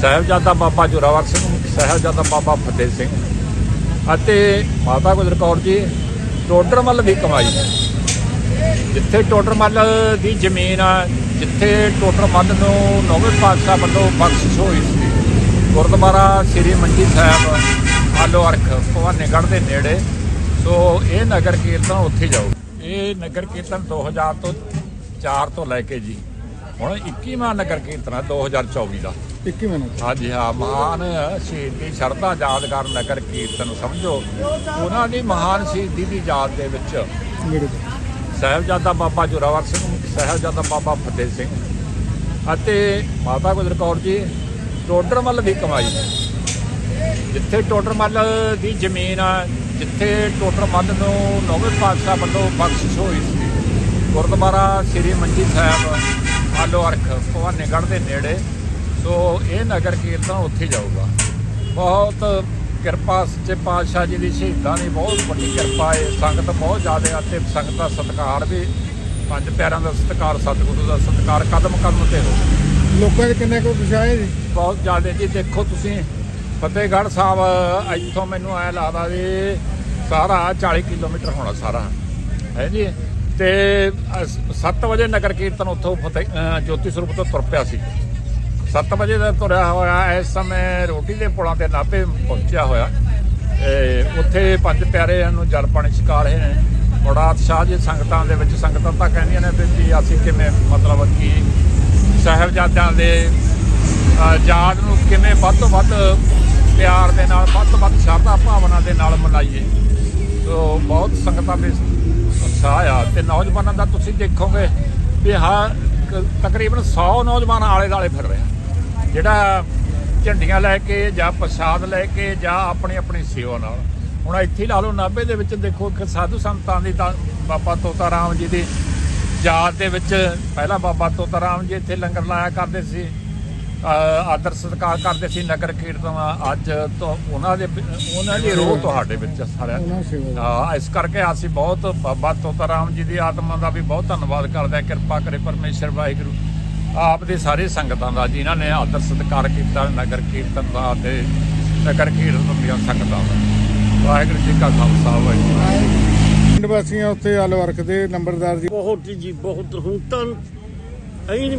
ਸਾਹਿਬਜ਼ਾਦਾ ਬਾਬਾ ਜੋਰਾਵਰ ਸਿੰਘ, ਸਾਹਿਬਜ਼ਾਦਾ ਬਾਬਾ ਫਤਿਹ ਸਿੰਘ ਅਤੇ ਮਾਤਾ ਗੁਜਰ ਕੌਰ ਜੀ ਟੋਡਰਮੱਲ ਦੀ ਕਮਾਈ। ਜਿੱਥੇ ਟੋਡਰਮੱਲ ਦੀ ਜ਼ਮੀਨ ਆ, ਜਿੱਥੇ ਟੋਡਰਮੱਲ ਨੂੰ ਨੌਵੇਂ ਪਾਤਸ਼ਾਹ ਵੱਲੋਂ ਬਖਸ਼ਿਸ਼ ਹੋਈ ਸੀ, ਗੁਰਦੁਆਰਾ ਸ੍ਰੀ ਮੰਡੀ ਸਾਹਿਬ ਆਲੋ ਅਰਖ ਭਵਾਨੀਗੜ੍ਹ ਦੇ ਨੇੜੇ। ਸੋ ਇਹ ਨਗਰ ਕੀਰਤਨ ਉੱਥੇ ਜਾਓ ਇਹ ਨਗਰ ਕੀਰਤਨ 2000 ਤੋਂ 4 ਤੋਂ ਲੈ ਕੇ ਜੀ। ਹੁਣ 21ਵਾਂ ਨਗਰ ਕੀਰਤਨ ਹੈ 2024 ਦਾ। 21 ਮਿੰਟ ਹਾਂਜੀ ਹਾਂ ਮਹਾਨ ਸ਼ਹੀਦੀ ਸ਼ਰਧਾ ਯਾਦਗਾਰ ਨਗਰ ਕੀਰਤਨ ਸਮਝੋ। ਉਹਨਾਂ ਦੀ ਮਹਾਨ ਸ਼ਹੀਦੀ ਦੀ ਯਾਦ ਦੇ ਵਿੱਚ। ਸਾਹਿਬਜ਼ਾਦਾ ਬਾਬਾ ਜੋਰਾਵਰ ਸਿੰਘ ਸਾਹਿਬਜ਼ਾਦਾ ਬਾਬਾ ਫਤਿਹ ਸਿੰਘ ਅਤੇ ਮਾਤਾ ਗੁਜਰ ਕੌਰ ਜੀ ਟੋਡਰਮੱਲ ਦੀ ਕਮਾਈ। ਜਿੱਥੇ ਟੋਡਰਮੱਲ ਦੀ ਜ਼ਮੀਨ ਆ ਜਿੱਥੇ ਟੋਡਰਮੱਲ ਨੂੰ ਨੌਵੇਂ ਪਾਤਸ਼ਾਹ ਵੱਲੋਂ ਬਖਸ਼ਿਸ਼ ਹੋਈ ਸੀ ਗੁਰਦੁਆਰਾ ਸ੍ਰੀ ਮੰਜੀ ਸਾਹਿਬ ਆਲੋ ਅਰਖ ਭਵਾਨੀਗੜ੍ਹ ਦੇ ਨੇੜੇ। ਸੋ ਇਹ ਨਗਰ ਕੀਰਤਨ ਉੱਥੇ ਜਾਊਗਾ। ਬਹੁਤ ਕਿਰਪਾ ਸੱਚੇ ਪਾਤਸ਼ਾਹ ਜੀ ਦੀ ਸ਼ਹੀਦਾਂ ਦੀ ਬਹੁਤ ਵੱਡੀ ਕਿਰਪਾ ਹੈ। ਸੰਗਤ ਬਹੁਤ ਜ਼ਿਆਦਾ ਹੈ ਤੇ ਸੰਗਤ ਦਾ ਸਤਿਕਾਰ ਵੀ ਪੰਜ ਪਿਆਰਿਆਂ ਦਾ ਸਤਿਕਾਰ ਸਤਿਗੁਰੂ ਦਾ ਸਤਿਕਾਰ ਕਦਮ ਕਦਮ ਤੇ ਹੋ ਲੋਕਾਂ 'ਚ ਕਿੰਨਾ ਕੁ ਹੈ ਜੀ? ਬਹੁਤ ਜ਼ਿਆਦਾ ਜੀ। ਦੇਖੋ ਤੁਸੀਂ ਫਤਿਹਗੜ੍ਹ ਸਾਹਿਬ ਇੱਥੋਂ ਮੈਨੂੰ ਐ ਲੱਗਦਾ ਵੀ ਸਾਰਾ 40 ਕਿਲੋਮੀਟਰ ਹੋਣਾ ਸਾਰਾ। ਹੈ ਜੀ? ਤੇ 7 ਵਜੇ ਨਗਰ ਕੀਰਤਨ ਉੱਥੋਂ ਫਤਿਹ ਜੋਤੀ ਸਰੂਪ ਤੋਂ ਤੁਰ ਪਿਆ ਸੀ। 7 ਵਜੇ ਦਾ ਤੁਰਿਆ ਹੋਇਆ, ਇਸ ਸਮੇਂ ਰੋਟੀ ਦੇ ਪੁਲਾਂ ਤੇ ਨਾਭੇ ਪਹੁੰਚਿਆ ਹੋਇਆ। ਤੇ ਉੱਥੇ ਪੰਜ ਪਿਆਰੇ ਨੂੰ ਜਲ ਪਾਣੀ ਛਕਾ ਰਹੇ ਨੇ। ਬੜਾ ਉਤਸ਼ਾਹ ਜੀ ਸੰਗਤਾਂ ਦੇ ਵਿੱਚ, ਸੰਗਤਾਂ ਤਾਂ ਕਹਿੰਦੀਆਂ ਨੇ ਵੀ ਜੀ ਅਸੀਂ ਕਿਵੇਂ, ਮਤਲਬ ਕਿ ਸਾਹਿਬਜ਼ਾਦਿਆਂ ਦੇ ਯਾਦ ਨੂੰ ਕਿਵੇਂ ਵੱਧ ਤੋਂ ਵੱਧ ਪਿਆਰ ਦੇ ਨਾਲ, ਵੱਧ ਤੋਂ ਵੱਧ ਸ਼ਰਧਾ ਭਾਵਨਾ ਦੇ ਨਾਲ ਮਨਾਈਏ। ਸੋ ਬਹੁਤ ਸੰਗਤਾਂ ਵਿੱਚ ਉਤਸ਼ਾਹ ਆ ਤੇ ਨੌਜਵਾਨਾਂ ਦਾ ਤੁਸੀਂ ਦੇਖੋਗੇ ਵੀ ਹਾਂ ਤਕਰੀਬਨ 100 ਨੌਜਵਾਨ ਆਲੇ ਦਾਲੇ ਫਿਰ ਰਿਹਾ ਜਿਹੜਾ ਝੰਡੀਆਂ ਲੈ ਕੇ ਜਾਂ ਪ੍ਰਸ਼ਾਦ ਲੈ ਕੇ ਜਾਂ ਆਪਣੀ ਆਪਣੀ ਸੇਵਾ ਨਾਲ। ਹੁਣ ਇੱਥੇ ਲਾ ਲਓ, ਨਾਭੇ ਦੇ ਵਿੱਚ ਦੇਖੋ ਇੱਕ ਸਾਧੂ ਸੰਤਾਂ ਦੀ ਤਾਂ ਬਾਬਾ ਤੋਤਾ ਰਾਮ ਜੀ ਦੀ ਯਾਦ ਦੇ ਵਿੱਚ ਪਹਿਲਾਂ ਬਾਬਾ ਤੋਤਾ ਰਾਮ ਜੀ ਇੱਥੇ ਲੰਗਰ ਲਾਇਆ ਕਰਦੇ ਸੀ। ਆਦਰ ਸਤਿਕਾਰ ਕਰਦੇ ਸੀ ਨਗਰ ਕੀਰਤਨ ਅੱਜ ਤੋਂ ਉਹਨਾਂ ਦੇ ਉਹਨਾਂ ਦੀ ਰੋਹ ਤੁਹਾਡੇ ਵਿੱਚ ਸਾਰਿਆਂ ਇਸ ਕਰਕੇ ਅਸੀਂ ਬਹੁਤ ਬਾਬਾ ਤੋਤਾ ਰਾਮ ਜੀ ਦੀ ਆਤਮਾ ਦਾ ਵੀ ਬਹੁਤ ਧੰਨਵਾਦ ਕਰਦੇ ਹਾਂ। ਕਿਰਪਾ ਕਰੇ ਪਰਮੇਸ਼ਰ ਵਾਹਿਗੁਰੂ ਆਪ ਦੇ ਸਾਰੇ ਸੰਗਤਾਂ ਦਾ ਜਿਨ੍ਹਾਂ ਨੇ ਆਦਰ ਸਤਿਕਾਰ ਕੀਤਾ ਨਗਰ ਕੀਰਤਨ ਦਾ ਤੇ ਨਗਰ ਕੀਰਤਨ ਦੀਆਂ ਸੰਗਤਾਂ ਦਾ। ਵਾਹਿਗੁਰੂ ਜੀ ਕਾ ਖਾਲਸਾ ਵਾਹਿਗੁਰੂ। ਪਿੰਡ ਵਾਸੀਆਂ ਉੱਥੇ ਆਲੋ ਅਰਖ ਦੇ ਨੰਬਰਦਾਰ ਜੀ। ਬਹੁਤ ਜੀ ਬਹੁਤ। ਹੁਣ ਤਾਂ ਐਂ ਨਹੀਂ